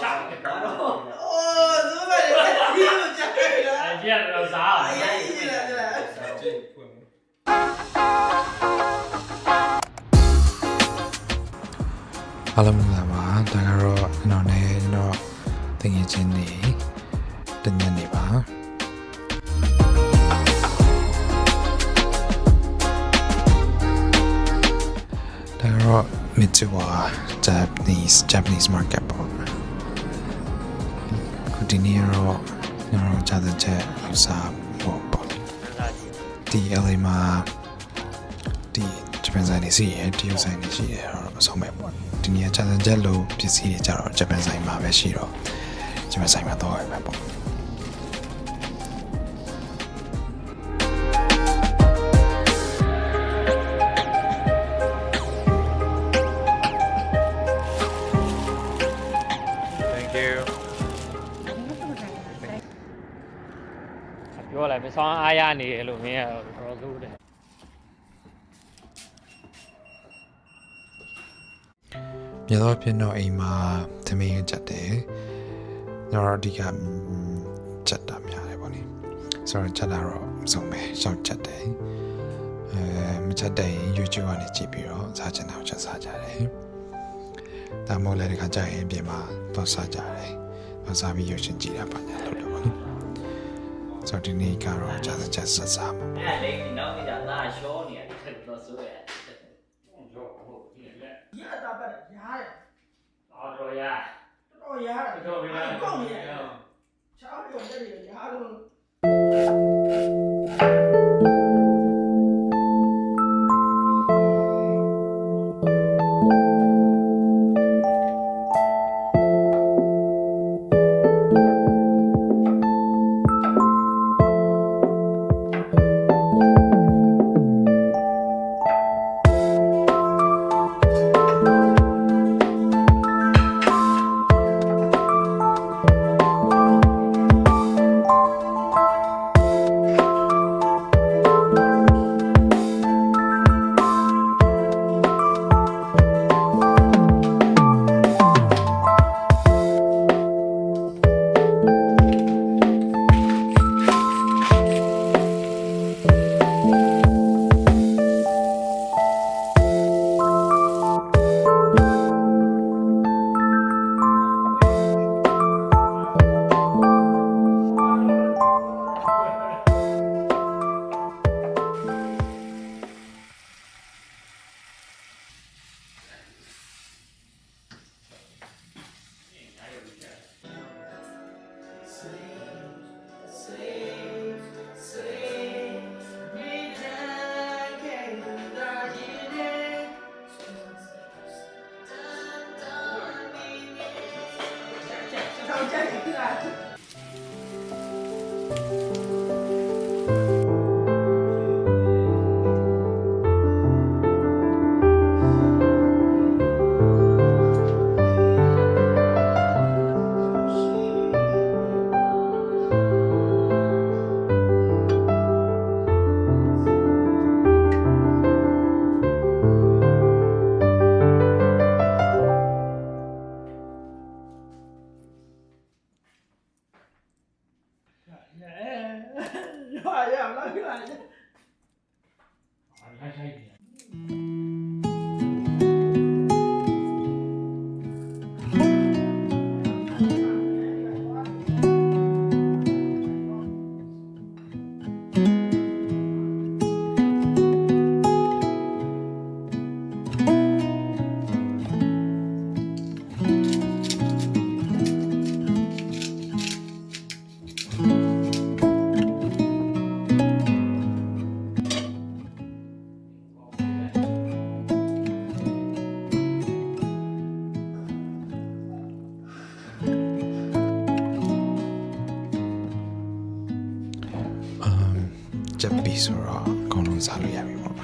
ချတယ်ကောင်းတော့အိုးသူမလေးဒီလိုကြာရလားအဲကြီးကတော့စားအရင်ကြီးလာလားကျင်းဖွင့်မယ်အားလုံးမင်္ဂလာပါဒါကတော့ကျွန်တော်နဲ့ကျွန်တော်တငယ်ချင်းနေတညနေပါဒါကတော့ Mitsuwa Japanese Japanese market ပေါ့ခု ဒီနေ့ကတော့ကျွန်တော်ကြာတဲ့ချက်ဥစားပေါ့ပေါ့ဒီ LA မှာဒီဂျပန်ဆိုင်နေစီရတရုတ်ဆိုင်နေရှိတယ်တော့အဆုံးပဲပေါ့ဒီနေ့ကြာတဲ့ချက်လို့ပစ္စည်းတွေကြတော့ဂျပန်ဆိုင်မှာပဲရှိတော့ဂျပန်ဆိုင်မှာတော့ရမှာပေါ့ ပြောလိုက်မဆောင်အားရနေတယ်လို့မင်းကတော့တော်လို့တယ်မြတ်သောဖြစ်တော့အိမ်မှာသမီးချက်တယ်ကျွန်တော်အဓိကချက်တာများတယ်ပေါ့နိဆိုတော့ချက်တာတော့မဆုံးပဲရှောက်ချက်တယ်အဲမချက်တဲ့ရင် YouTube ကနေကြည့်ပြီးတော့စားချင်တာကိုချက်စားကြတယ်ဒါမှမဟုတ်လည်းဒီခါကျရင်အပြင်မှာတော့စားကြတယ်တော့စားပြီးရုပ်ရှင်ကြည့်တာပါညာလို့တော့ပေါ့နိ ဆိုတော့ဒီနေ့ကတော့ကြာစချက်ဆက်စားမှာအဲ့လေနောက်နေ့ကျသာရှောနေရတယ်တော့ဆိုရရတာပဲရားတယ်အော်တော့ရတော်ရားတယ်တော့ဘယ်လိုလဲကောင်းနေတယ်ချားပြောတယ်ရားတော့ထောင်ကြိုက်နေတာ ရရ လာခလာအားထိုက် ဆိုတော့အကုန်လုံးစားလို့ရပြီပေါ့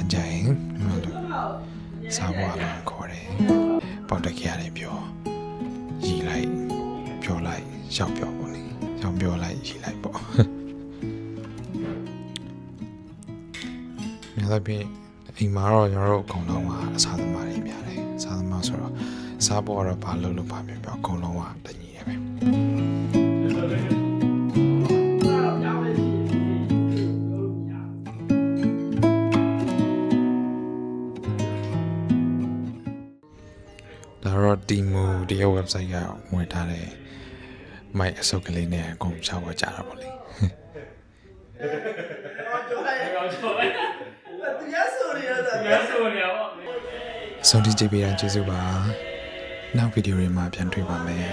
အကြရင်ဒီမှာလို့စားဖို့အလုံးခေါ်တယ်ပေါက်တက်ကြရတယ်ပြောရီလိုက်ပြောလိုက်ရှောက်ပြောပေါ့လေရှောက်ပြောလိုက်ရီလိုက်ပေါ့မြတ်သဖြင့်အိမ်မှာတော့ကျွန်တော်တို့အကုန်လုံးကအစားသမားတွေများတယ်အစားသမားဆိုတော့စားဖို့ကတော့ဘာလုပ်လို့ဘာမျိုးပြောအကုန်လုံးကတညီရပဲ ဒီမူဒီရဲ့ website ကဝင်ထားတဲ့မိုက်အစုပ်ကလေးနဲ့အကုန်ချောက်ဝကြတာပေါ့လေကျော်လိုက်ကောင်းကျော်လိုက်သူရဆိုနေရတာငါဆိုနေပါဆုံးထိကြည့်ပေးတာကျေးဇူးပါနောက်ဗီဒီယိုတွေမှာပြန်တွေ့ပါမယ်